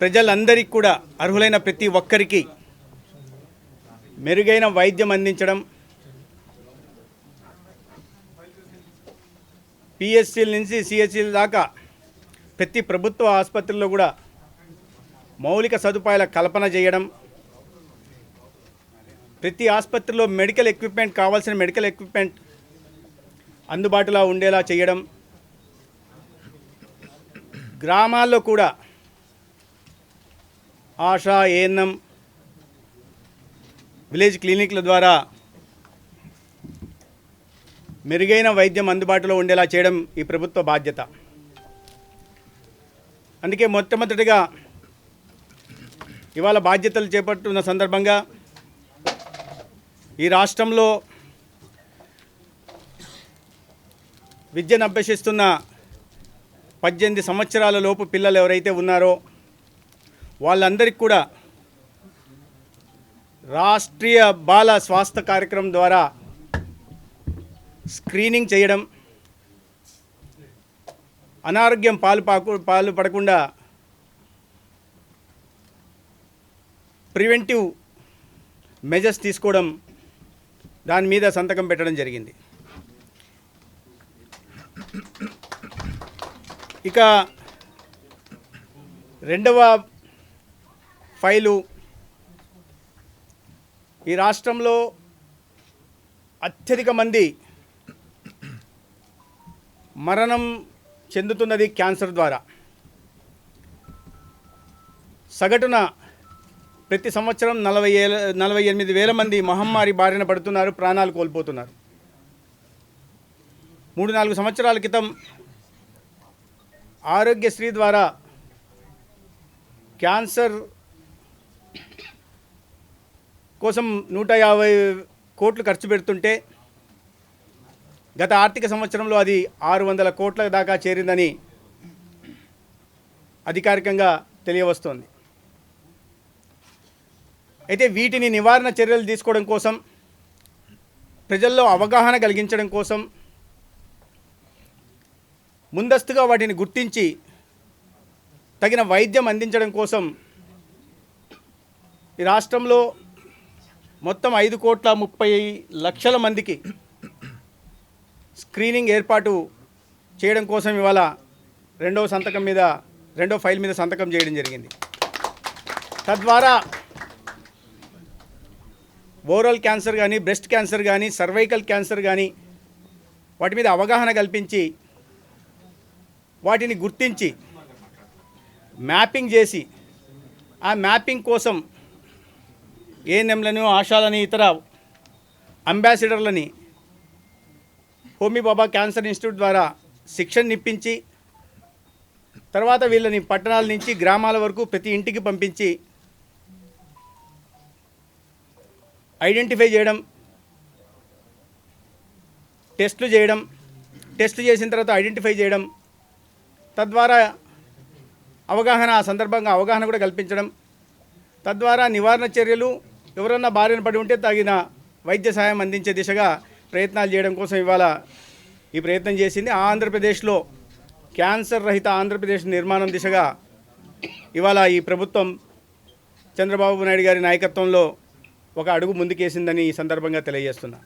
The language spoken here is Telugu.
ప్రజలందరికీ కూడా అర్హులైన ప్రతి ఒక్కరికి మెరుగైన వైద్యం అందించడం పిఎస్సీల నుంచి సిఎస్సీల దాకా ప్రతి ప్రభుత్వ ఆసుపత్రుల్లో కూడా మౌలిక సదుపాయాల కల్పన చేయడం ప్రతి ఆసుపత్రిలో మెడికల్ ఎక్విప్మెంట్ కావాల్సిన మెడికల్ ఎక్విప్మెంట్ అందుబాటులో ఉండేలా చేయడం గ్రామాల్లో కూడా ఆశా ఏఎన్ఎం విలేజ్ క్లినిక్ల ద్వారా మెరుగైన వైద్యం అందుబాటులో ఉండేలా చేయడం ఈ ప్రభుత్వ బాధ్యత. అందుకే మొట్టమొదటిగా ఇవాళ బాధ్యతలు చేపట్టున్న సందర్భంగా ఈ రాష్ట్రంలో విద్యను అభ్యసిస్తున్న పద్దెనిమిది సంవత్సరాల లోపు పిల్లలు ఎవరైతే ఉన్నారో వాళ్ళందరికీ కూడా రాష్ట్రీయ బాల స్వాస్థ్య కార్యక్రమం ద్వారా స్క్రీనింగ్ చేయడం అనారోగ్యం పాలు పాకు పాలు పడకుండా ప్రివెంటివ్ మెజర్స్ తీసుకోవడం దాని మీద సంతకం పెట్టడం జరిగింది. ఇక రెండవ ఫైలు. ఈ రాష్ట్రంలో అత్యధిక మంది మరణం చెందుతున్నది క్యాన్సర్ ద్వారా. సగటున ప్రతి సంవత్సరం నలభై ఏల నలభై ఎనిమిది వేల మంది మహమ్మారి బారిన పడుతున్నారు ప్రాణాలు కోల్పోతున్నారు. మూడు నాలుగు సంవత్సరాల క్రితం ఆరోగ్యశ్రీ ద్వారా క్యాన్సర్ కోసం నూట యాభై కోట్లు ఖర్చు పెడుతుంటే గత ఆర్థిక సంవత్సరంలో అది ఆరు వందల కోట్ల దాకా చేరిందని అధికారికంగా తెలియవస్తోంది. అయితే వీటిని నివారణ చర్యలు తీసుకోవడం కోసం ప్రజల్లో అవగాహన కలిగించడం కోసం ముందస్తుగా వాటిని గుర్తించి తగిన వైద్యం అందించడం కోసం ఈ రాష్ట్రంలో మొత్తం ఐదు కోట్ల ముప్పై లక్షల మందికి స్క్రీనింగ్ ఏర్పాటు చేయడం కోసం ఇవాళ రెండవ సంతకం మీద రెండో ఫైల్ మీద సంతకం చేయడం జరిగింది. తద్వారా ఓరల్ క్యాన్సర్ కానీ బ్రెస్ట్ క్యాన్సర్ కానీ సర్వైకల్ క్యాన్సర్ కానీ వాటి మీద అవగాహన కల్పించి వాటిని గుర్తించి మ్యాపింగ్ చేసి ఆ మ్యాపింగ్ కోసం ఏఎన్ఎంలను ఆశాలని ఇతర అంబాసిడర్లని హోమీ బాబా క్యాన్సర్ ఇన్స్టిట్యూట్ ద్వారా శిక్షణ ఇప్పించి తర్వాత వీళ్ళని పట్టణాల నుంచి గ్రామాల వరకు ప్రతి ఇంటికి పంపించి ఐడెంటిఫై చేయడం టెస్టులు చేయడం టెస్ట్ చేసిన తర్వాత ఐడెంటిఫై చేయడం తద్వారా అవగాహన ఆ సందర్భంగా అవగాహన కూడా కల్పించడం తద్వారా నివారణ చర్యలు ఎవరన్నా బారిన పడి ఉంటే తగిన వైద్య సహాయం అందించే దిశగా ప్రయత్నాలు చేయడం కోసం ఇవాళ ఈ ప్రయత్నం చేసింది. ఆంధ్రప్రదేశ్లో క్యాన్సర్ రహిత ఆంధ్రప్రదేశ్ నిర్మాణం దిశగా ఇవాళ ఈ ప్రభుత్వం చంద్రబాబు నాయుడు గారి నాయకత్వంలో ఒక అడుగు ముందుకేసిందని ఈ సందర్భంగా తెలియజేస్తున్నా.